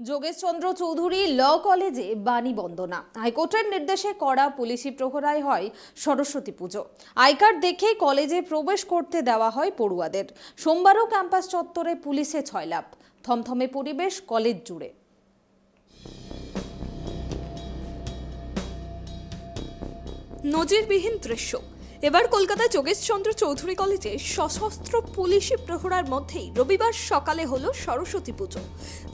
যোগেশচন্দ্র চৌধুরী ল কলেজে বাণী বন্দনা। হাইকোর্টের নির্দেশে করা পুলিশি প্রহরায় হয় সরস্বতী পুজো। আই কার্ড দেখে কলেজে প্রবেশ করতে দেওয়া হয় পড়ুয়াদের। সোমবারও ক্যাম্পাস চত্বরে পুলিশে ছয়লাভ থমথমে পরিবেশ কলেজ জুড়ে। নজিরবিহীন দৃশ্য। এবার কলকাতায় যোগেশচন্দ্র চৌধুরী কলেজে সশস্ত্র পুলিশি প্রহরার মধ্যেই রবিবার সকালে হলো সরস্বতী পুজো।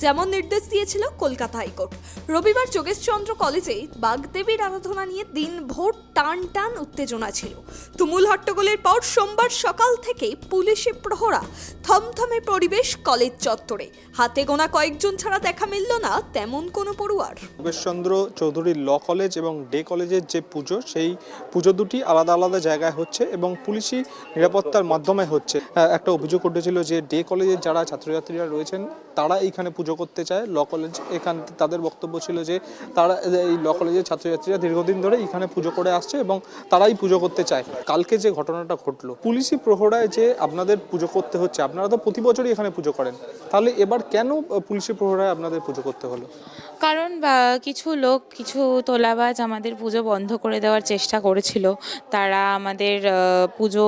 যেমন নির্দেশ দিয়েছিল কলকাতা হাইকোর্ট। রবিবার যোগেশচন্দ্র কলেজে বাগদেবীর আরাধনা নিয়ে দিন ভোর টান টান উত্তেজনা ছিল। তুমুল হট্টগোলের পর সোমবার সকাল থেকে পুলিশি প্রহরা, থমথমে পরিবেশ কলেজ চত্বরে। হাতে গোনা কয়েকজন ছাড়া দেখা মিলল না তেমন কোনো পড়ুয়ার। যোগেশচন্দ্র চৌধুরী ল কলেজ এবং ডে কলেজের যে পুজো, সেই পুজো দুটি আলাদা আলাদা হচ্ছে এবং পুলিশি নিরাপত্তার মাধ্যমে হচ্ছে। একটা অভিযোগ উঠেছিল যে ডে কলেজের যারা ছাত্রছাত্রীরা রয়েছেন, তারা এইখানে পুজো করতে চায়। ল কলেজ এখান তাদের বক্তব্য ছিল যে তারা, এই ল কলেজের ছাত্রছাত্রীরা দীর্ঘদিন ধরে এখানে পুজো করে আসছে এবং তারাই পুজো করতে চায়। কালকে যে ঘটনাটা ঘটলো, পুলিশি প্রহরায় যে আপনাদের পুজো করতে হচ্ছে, আপনারা তো প্রতি বছরই এখানে পুজো করেন। তাহলে এবার কেন পুলিশি প্রহরায় আপনাদের পুজো করতে হলো? কারণ কিছু লোক, কিছু তোলাবাজ আমাদের পুজো বন্ধ করে দেওয়ার চেষ্টা করেছিল। তারা আমাদের পুজো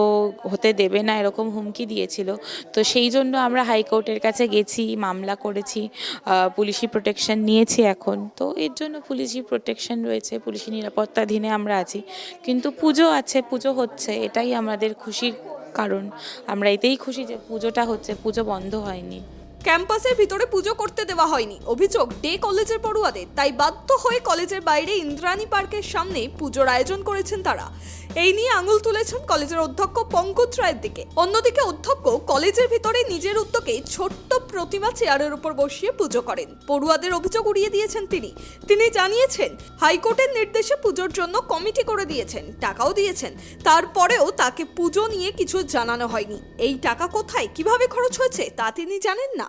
হতে দেবে না এরকম হুমকি দিয়েছিল। তো সেই জন্য আমরা হাইকোর্টের কাছে গেছি, মামলা করেছি পুলিশি প্রোটেকশন নিয়েছি এখন। তো এর জন্য পুলিশি প্রোটেকশন রয়েছে, পুলিশি নিরাপত্তাধীনে আমরা আছি। কিন্তু পুজো আছে, পুজো হচ্ছে, এটাই আমাদের খুশির কারণ। আমরা এতেই খুশি যে পুজোটা হচ্ছে, পুজো বন্ধ হয়নি। ক্যাম্পাসের ভিতরে পুজো করতে দেওয়া হয়নি। অভিযোগ, ডে কলেজের পড়ুয়াদের। তাই বাধ্য হয়ে কলেজের বাইরে ইন্দ্রাণী পার্কের সামনে পুজোর আয়োজন করেছেন তারা। এই নিয়ে আঙুল তুলেছেন কলেজের অধ্যক্ষ পঙ্কজ রায়ের দিকে। অন্যদিকে অধ্যক্ষ কলেজের ভিতরে নিজের উদ্যোগে ছোট্ট প্রতিমা চেয়ারের উপর বসিয়ে পুজো করেন। পড়ুয়াদের অভিযোগ উড়িয়ে দিয়েছেন তিনি। তিনি জানিয়েছেন, হাইকোর্টের নির্দেশে পুজোর জন্য কমিটি করে দিয়েছেন, টাকাও দিয়েছেন। তারপরেও তাকে পুজো নিয়ে কিছু জানানো হয়নি। এই টাকা কোথায়, কীভাবে খরচ হয়েছে তা তিনি জানেন না।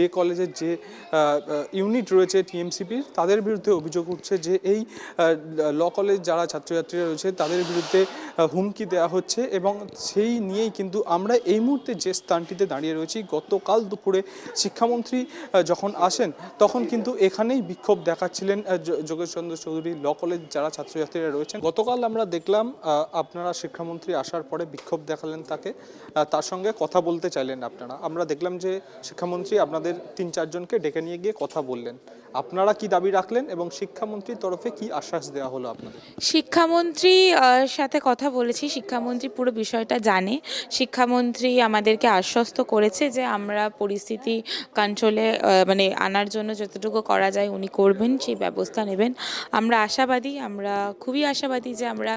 ডে কলেজের যে ইউনিট রয়েছে টিএমসিপির তাদের বিরুদ্ধে অভিযোগ উঠছে যে এই ল কলেজ যারা ছাত্রছাত্রীরা রয়েছে তাদের বিরুদ্ধে হুমকি দেওয়া হচ্ছে এবং সেই নিয়েই কিন্তু আমরা এই মুহূর্তে যে স্থানটিতে দাঁড়িয়ে রয়েছি গতকাল দুপুরে শিক্ষামন্ত্রী যখন আসেন তখন কিন্তু এখানেই বিক্ষোভ দেখাচ্ছিলেন আহ, য- যোগেশচন্দ্র চৌধুরী ল কলেজ যারা ছাত্রছাত্রীরা রয়েছেন। গতকাল আমরা দেখলাম আপনারা শিক্ষামন্ত্রী আসার পরে বিক্ষোভ দেখালেন তাকে তার সঙ্গে কথা বলতে চাইলেন আপনারা। আমরা দেখলাম যে শিক্ষামন্ত্রী আপনাদের তিন চারজনকে ডেকে নিয়ে গিয়ে কথা বললেন। আপনারা কি দাবি রাখলেন এবং শিক্ষামন্ত্রীর তরফে কি আশ্বাস দেওয়া হলো আপনাদের? শিক্ষামন্ত্রী সাথে কথা বলেছি। শিক্ষামন্ত্রী পুরো বিষয়টা জানে। শিক্ষামন্ত্রী আমাদেরকে আশ্বস্ত করেছে যে আমরা পরিস্থিতি কন্ট্রোলে মানে আনার জন্য যতটুকু করা যায় উনি করবেন সেই ব্যবস্থা নেবেন। আমরা আশাবাদী আমরা খুবই আশাবাদী যে আমরা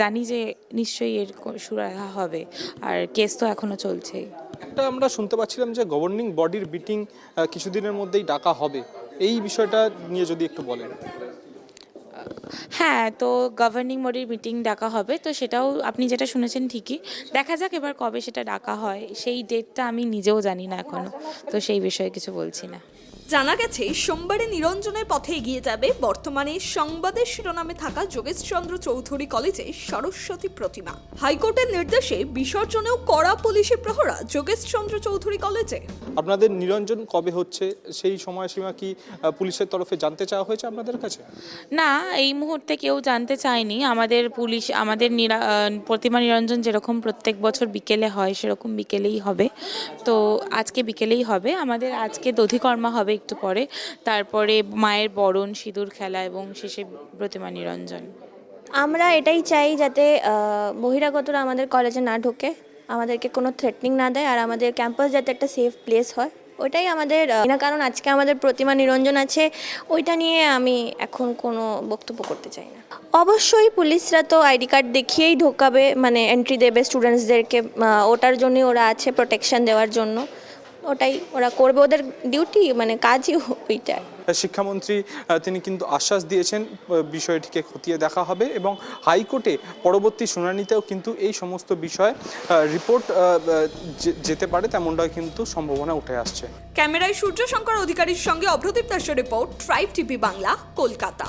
জানি যে নিশ্চয়ই এর সুরাহা হবে। আর কেস তো এখনও চলছেই। একটা আমরা শুনতে পাচ্ছিলাম যে গভর্নিং বডির মিটিং কিছুদিনের মধ্যেই ডাকা হবে। এই বিষয়টা নিয়ে যদি একটু বলেন। হ্যাঁ তো গভর্নিং বডির মিটিং ডাকা হবে। তো সেটাও আপনি যেটা শুনেছেন ঠিকই। দেখা যাক এবার কবে সেটা ডাকা হয়। সেই ডেটটা আমি নিজেও জানি না এখনও তো সেই বিষয়ে কিছু বলছি না। জানা গেছে সোমবারে নিরঞ্জনের পথে এগিয়ে যাবে বর্তমানে সংবাদের শিরোনামে থাকা যোগেশচন্দ্র চৌধুরী কলেজে সরস্বতী প্রতিমা। হাইকোর্টের নির্দেশে বিসর্জনেও কড়া পুলিশি প্রহরা যোগেশচন্দ্র চৌধুরী কলেজে। আপনাদের নিরঞ্জন কবে হচ্ছে? সেই সময়সীমা কি পুলিশের তরফে জানতে চাওয়া হয়েছে আপনাদের কাছে? না এই মুহূর্তে কেউ জানতে চায়নি। আমাদের পুলিশ আমাদের নিরা- প্রতিমা নিরঞ্জন যেরকম প্রত্যেক বছর বিকেলে হয় সেরকম বিকেলেই হবে। তো আজকে বিকেলেই হবে। আমাদের আজকে দধিকর্মা হবে একটু পরে। তারপরে মায়ের বরণ, সিঁদুর খেলা এবং শেষে প্রতিমা নিরঞ্জন। আমরা এটাই চাই যাতে বহিরাগতরা আমাদের কলেজে না ঢোকে, আমাদেরকে কোনো থ্রেটনিং না দেয়, আর আমাদের ক্যাম্পাস যাতে একটা সেফ প্লেস হয়। ওইটাই আমাদের না কারণ আজকে আমাদের প্রতিমা নিরঞ্জন আছে। ওইটা নিয়ে আমি এখন কোনো বক্তব্য করতে চাই না। অবশ্যই পুলিশরা তো আইডি কার্ড দেখিয়েই ঢোকাবে মানে এন্ট্রি দেবে স্টুডেন্টসদেরকে ওটার জন্যই ওরা আছে প্রোটেকশন দেওয়ার জন্য। ওটাই ওরা করবে ওদের ডিউটি মানে কাজই ওইটা শিক্ষামন্ত্রী তিনি কিন্তু আশ্বাস দিয়েছেন বিষয়টিকে খতিয়ে দেখা হবে এবং হাইকোর্টে পরবর্তী শুনানিতেও কিন্তু এই সমস্ত বিষয়ে রিপোর্ট যেতে পারে তেমনটাই কিন্তু সম্ভাবনা উঠে আসছে। ক্যামেরায় সূর্য শঙ্কর অধিকারীর সঙ্গে Abhradeep Das report tribe TV Bangla Kolkata.